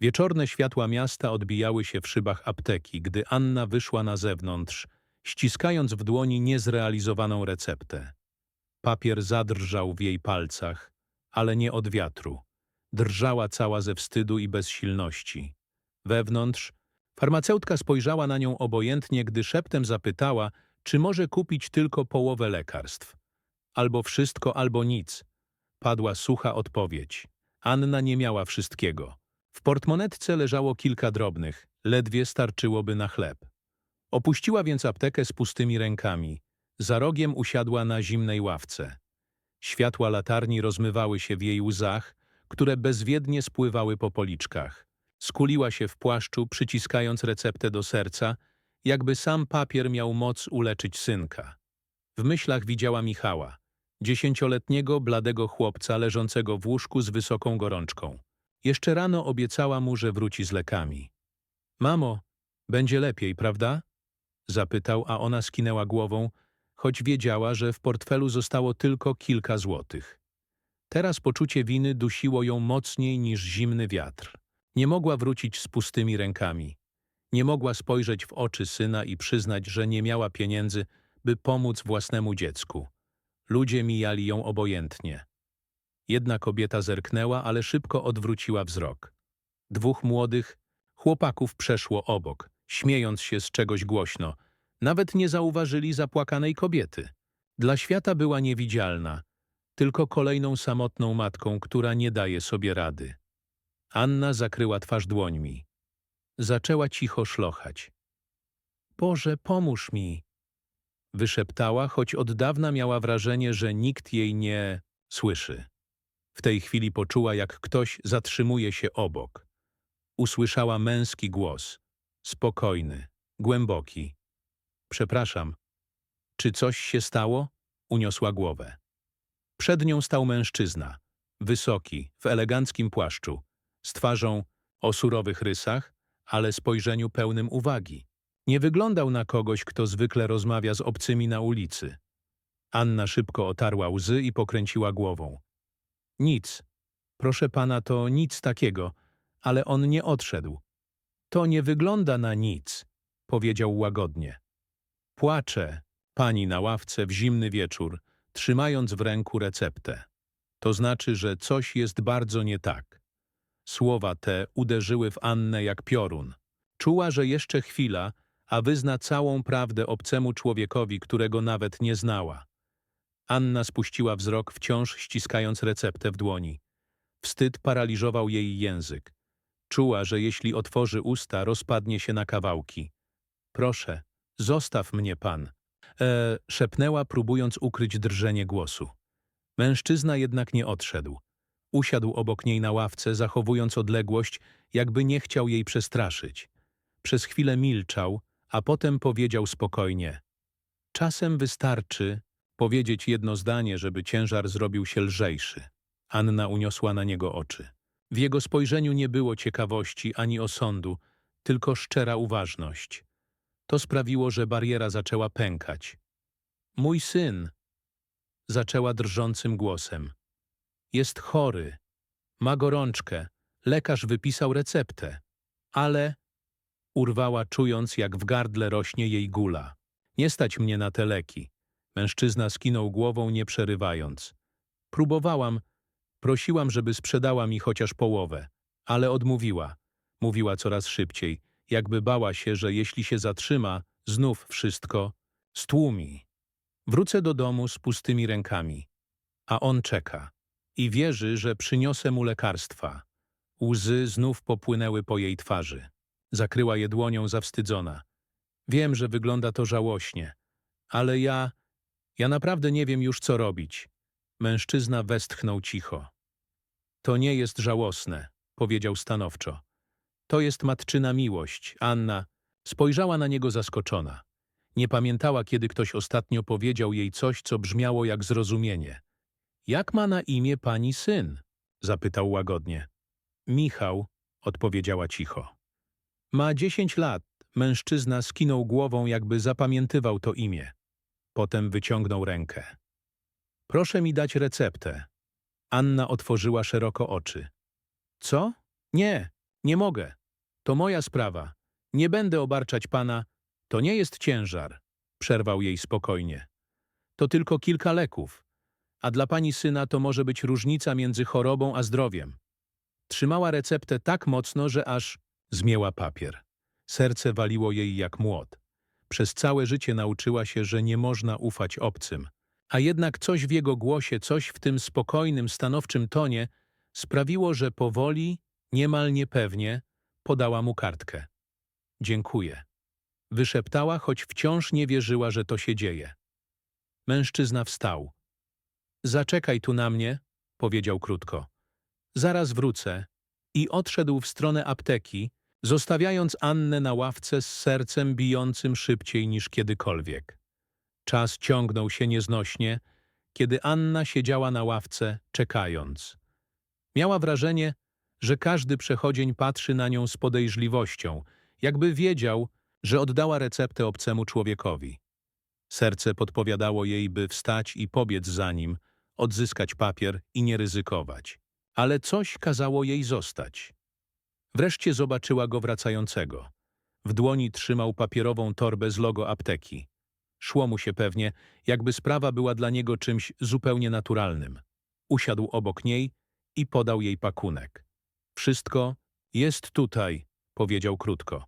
Wieczorne światła miasta odbijały się w szybach apteki, gdy Anna wyszła na zewnątrz, ściskając w dłoni niezrealizowaną receptę. Papier zadrżał w jej palcach, ale nie od wiatru. Drżała cała ze wstydu i bezsilności. Wewnątrz farmaceutka spojrzała na nią obojętnie, gdy szeptem zapytała, czy może kupić tylko połowę lekarstw. Albo wszystko, albo nic. Padła sucha odpowiedź. Anna nie miała wszystkiego. W portmonetce leżało kilka drobnych, ledwie starczyłoby na chleb. Opuściła więc aptekę z pustymi rękami. Za rogiem usiadła na zimnej ławce. Światła latarni rozmywały się w jej łzach, które bezwiednie spływały po policzkach. Skuliła się w płaszczu, przyciskając receptę do serca, jakby sam papier miał moc uleczyć synka. W myślach widziała Michała, dziesięcioletniego, bladego chłopca leżącego w łóżku z wysoką gorączką. Jeszcze rano obiecała mu, że wróci z lekami. Mamo, będzie lepiej, prawda? Zapytał, a ona skinęła głową, choć wiedziała, że w portfelu zostało tylko kilka złotych. Teraz poczucie winy dusiło ją mocniej niż zimny wiatr. Nie mogła wrócić z pustymi rękami. Nie mogła spojrzeć w oczy syna i przyznać, że nie miała pieniędzy, by pomóc własnemu dziecku. Ludzie mijali ją obojętnie. Jedna kobieta zerknęła, ale szybko odwróciła wzrok. Dwóch młodych chłopaków przeszło obok, śmiejąc się z czegoś głośno. Nawet nie zauważyli zapłakanej kobiety. Dla świata była niewidzialna, tylko kolejną samotną matką, która nie daje sobie rady. Anna zakryła twarz dłońmi. Zaczęła cicho szlochać. Boże, pomóż mi! Wyszeptała, choć od dawna miała wrażenie, że nikt jej nie słyszy. W tej chwili poczuła, jak ktoś zatrzymuje się obok. Usłyszała męski głos. Spokojny, głęboki. Przepraszam. Czy coś się stało? Uniosła głowę. Przed nią stał mężczyzna. Wysoki, w eleganckim płaszczu. Z twarzą o surowych rysach, ale spojrzeniu pełnym uwagi. Nie wyglądał na kogoś, kto zwykle rozmawia z obcymi na ulicy. Anna szybko otarła łzy i pokręciła głową. Nic. Proszę pana, to nic takiego, ale on nie odszedł. To nie wygląda na nic, powiedział łagodnie. Płacze, pani na ławce w zimny wieczór, trzymając w ręku receptę. To znaczy, że coś jest bardzo nie tak. Słowa te uderzyły w Annę jak piorun. Czuła, że jeszcze chwila, a wyzna całą prawdę obcemu człowiekowi, którego nawet nie znała. Anna spuściła wzrok, wciąż ściskając receptę w dłoni. Wstyd paraliżował jej język. Czuła, że jeśli otworzy usta, rozpadnie się na kawałki. Proszę, zostaw mnie pan. E, szepnęła, próbując ukryć drżenie głosu. Mężczyzna jednak nie odszedł. Usiadł obok niej na ławce, zachowując odległość, jakby nie chciał jej przestraszyć. Przez chwilę milczał, a potem powiedział spokojnie. Czasem wystarczy powiedzieć jedno zdanie, żeby ciężar zrobił się lżejszy. Anna uniosła na niego oczy. W jego spojrzeniu nie było ciekawości ani osądu, tylko szczera uważność. To sprawiło, że bariera zaczęła pękać. Mój syn, zaczęła drżącym głosem. Jest chory. Ma gorączkę. Lekarz wypisał receptę. Ale urwała, czując, jak w gardle rośnie jej gula. Nie stać mnie na te leki. Mężczyzna skinął głową, nie przerywając. Próbowałam, prosiłam, żeby sprzedała mi chociaż połowę, ale odmówiła. Mówiła coraz szybciej, jakby bała się, że jeśli się zatrzyma, znów wszystko stłumi. Wrócę do domu z pustymi rękami, a on czeka i wierzy, że przyniosę mu lekarstwa. Łzy znów popłynęły po jej twarzy. Zakryła je dłonią zawstydzona. Wiem, że wygląda to żałośnie, ale ja, ja naprawdę nie wiem już co robić. Mężczyzna westchnął cicho. To nie jest żałosne, powiedział stanowczo. To jest matczyna miłość. Anna spojrzała na niego zaskoczona. Nie pamiętała, kiedy ktoś ostatnio powiedział jej coś, co brzmiało jak zrozumienie. Jak ma na imię pani syn? zapytał łagodnie. Michał, odpowiedziała cicho. Ma dziesięć lat. Mężczyzna skinął głową, jakby zapamiętywał to imię. Potem wyciągnął rękę. Proszę mi dać receptę. Anna otworzyła szeroko oczy. Co? Nie, Nie mogę. To moja sprawa. Nie będę obarczać pana. To nie jest ciężar. Przerwał jej spokojnie. To tylko kilka leków. A dla pani syna to może być różnica między chorobą a zdrowiem. Trzymała receptę tak mocno, że aż zmięła papier. Serce waliło jej jak młot. Przez całe życie nauczyła się, że nie można ufać obcym. A jednak coś w jego głosie, coś w tym spokojnym, stanowczym tonie sprawiło, że powoli, niemal niepewnie, podała mu kartkę. Dziękuję. Wyszeptała, choć wciąż nie wierzyła, że to się dzieje. Mężczyzna wstał. Zaczekaj tu na mnie, powiedział krótko. Zaraz wrócę. I odszedł w stronę apteki, zostawiając Annę na ławce z sercem bijącym szybciej niż kiedykolwiek. Czas ciągnął się nieznośnie, kiedy Anna siedziała na ławce, czekając. Miała wrażenie, że każdy przechodzień patrzy na nią z podejrzliwością, jakby wiedział, że oddała receptę obcemu człowiekowi. Serce podpowiadało jej, by wstać i pobiec za nim, odzyskać papier i nie ryzykować. Ale coś kazało jej zostać. Wreszcie zobaczyła go wracającego. W dłoni trzymał papierową torbę z logo apteki. Szło mu się pewnie, jakby sprawa była dla niego czymś zupełnie naturalnym. Usiadł obok niej i podał jej pakunek. Wszystko jest tutaj, powiedział krótko.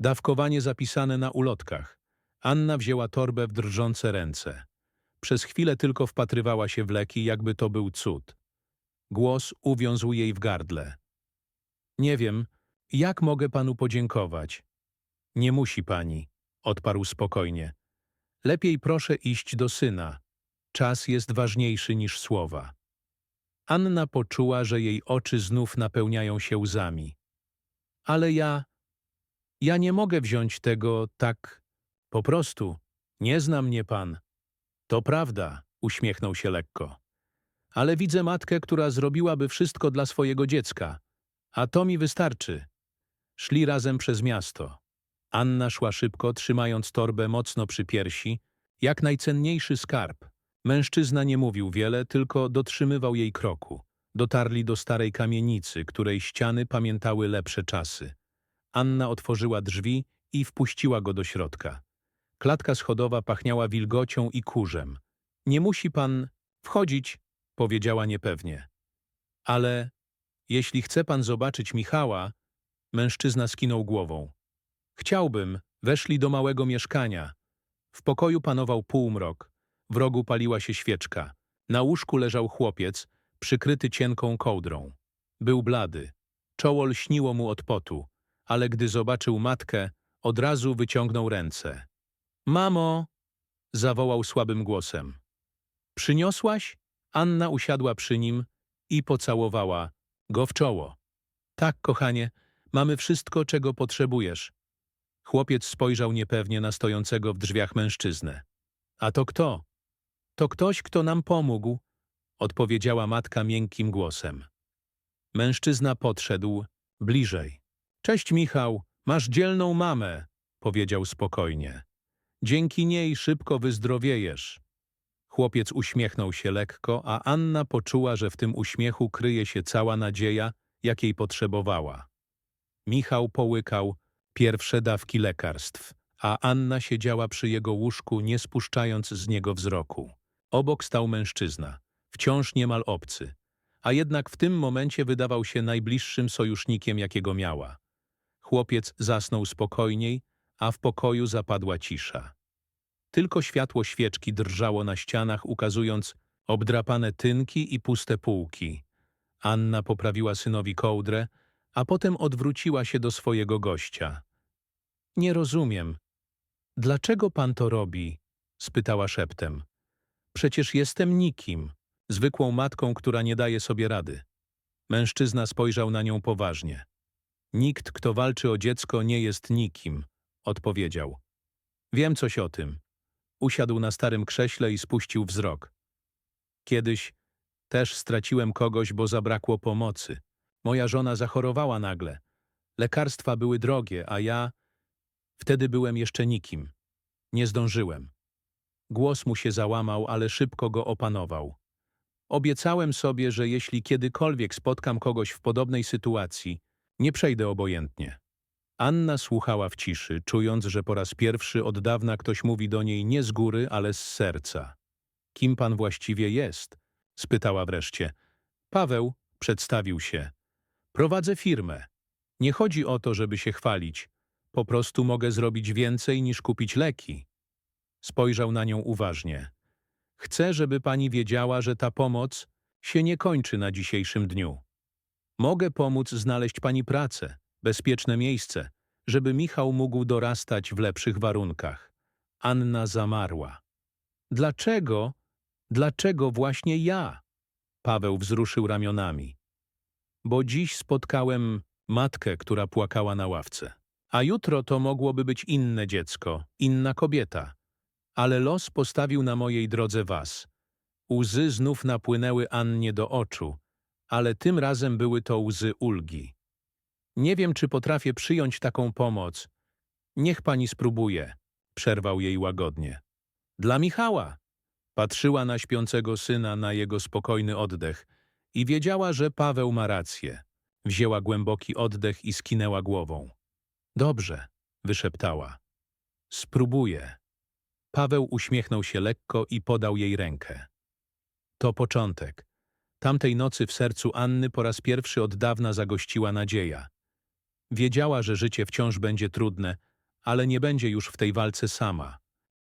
Dawkowanie zapisane na ulotkach. Anna wzięła torbę w drżące ręce. Przez chwilę tylko wpatrywała się w leki, jakby to był cud. Głos uwiązł jej w gardle. Nie wiem, jak mogę panu podziękować. Nie musi pani, odparł spokojnie. Lepiej proszę iść do syna. Czas jest ważniejszy niż słowa. Anna poczuła, że jej oczy znów napełniają się łzami. Ale ja... Ja nie mogę wziąć tego tak... Po prostu. Nie zna mnie pan. To prawda, uśmiechnął się lekko. Ale widzę matkę, która zrobiłaby wszystko dla swojego dziecka. A to mi wystarczy. Szli razem przez miasto. Anna szła szybko, trzymając torbę mocno przy piersi, jak najcenniejszy skarb. Mężczyzna nie mówił wiele, tylko dotrzymywał jej kroku. Dotarli do starej kamienicy, której ściany pamiętały lepsze czasy. Anna otworzyła drzwi i wpuściła go do środka. Klatka schodowa pachniała wilgocią i kurzem. Nie musi pan wchodzić, powiedziała niepewnie. Ale jeśli chce pan zobaczyć Michała, mężczyzna skinął głową. Chciałbym, weszli do małego mieszkania. W pokoju panował półmrok. W rogu paliła się świeczka. Na łóżku leżał chłopiec, przykryty cienką kołdrą. Był blady. Czoło lśniło mu od potu, ale gdy zobaczył matkę, od razu wyciągnął ręce. Mamo! zawołał słabym głosem. Przyniosłaś? Anna usiadła przy nim i pocałowała go w czoło. Tak, kochanie, mamy wszystko, czego potrzebujesz. Chłopiec spojrzał niepewnie na stojącego w drzwiach mężczyznę. A to kto? To ktoś, kto nam pomógł, odpowiedziała matka miękkim głosem. Mężczyzna podszedł bliżej. Cześć, Michał, masz dzielną mamę, powiedział spokojnie. Dzięki niej szybko wyzdrowiejesz. Chłopiec uśmiechnął się lekko, a Anna poczuła, że w tym uśmiechu kryje się cała nadzieja, jakiej potrzebowała. Michał połykał pierwsze dawki lekarstw, a Anna siedziała przy jego łóżku, nie spuszczając z niego wzroku. Obok stał mężczyzna, wciąż niemal obcy, a jednak w tym momencie wydawał się najbliższym sojusznikiem, jakiego miała. Chłopiec zasnął spokojniej, a w pokoju zapadła cisza. Tylko światło świeczki drżało na ścianach, ukazując obdrapane tynki i puste półki. Anna poprawiła synowi kołdrę, a potem odwróciła się do swojego gościa. Nie rozumiem. Dlaczego pan to robi? spytała szeptem. Przecież jestem nikim, zwykłą matką, która nie daje sobie rady. Mężczyzna spojrzał na nią poważnie. Nikt, kto walczy o dziecko, nie jest nikim, odpowiedział. Wiem coś o tym. Usiadł na starym krześle i spuścił wzrok. Kiedyś też straciłem kogoś, bo zabrakło pomocy. Moja żona zachorowała nagle. Lekarstwa były drogie, a ja... Wtedy byłem jeszcze nikim. Nie zdążyłem. Głos mu się załamał, ale szybko go opanował. Obiecałem sobie, że jeśli kiedykolwiek spotkam kogoś w podobnej sytuacji, Nie przejdę obojętnie. Anna słuchała w ciszy, czując, że po raz pierwszy od dawna ktoś mówi do niej nie z góry, ale z serca. Kim pan właściwie jest? spytała wreszcie. Paweł przedstawił się. Prowadzę firmę. Nie chodzi o to, żeby się chwalić. Po prostu mogę zrobić więcej niż kupić leki. Spojrzał na nią uważnie. Chcę, żeby pani wiedziała, że ta pomoc się nie kończy na dzisiejszym dniu. Mogę pomóc znaleźć pani pracę, bezpieczne miejsce, żeby Michał mógł dorastać w lepszych warunkach. Anna zamarła. Dlaczego? Dlaczego właśnie ja? Paweł wzruszył ramionami. Bo dziś spotkałem matkę, która płakała na ławce. A jutro to mogłoby być inne dziecko, inna kobieta. Ale los postawił na mojej drodze was. Łzy znów napłynęły Annie do oczu, ale tym razem były to łzy ulgi. Nie wiem, czy potrafię przyjąć taką pomoc. Niech pani spróbuje, przerwał jej łagodnie. Dla Michała. Patrzyła na śpiącego syna, na jego spokojny oddech i wiedziała, że Paweł ma rację. Wzięła głęboki oddech i skinęła głową. Dobrze, wyszeptała. Spróbuję. Paweł uśmiechnął się lekko i podał jej rękę. To początek. Tamtej nocy w sercu Anny po raz pierwszy od dawna zagościła nadzieja. Wiedziała, że życie wciąż będzie trudne, ale nie będzie już w tej walce sama.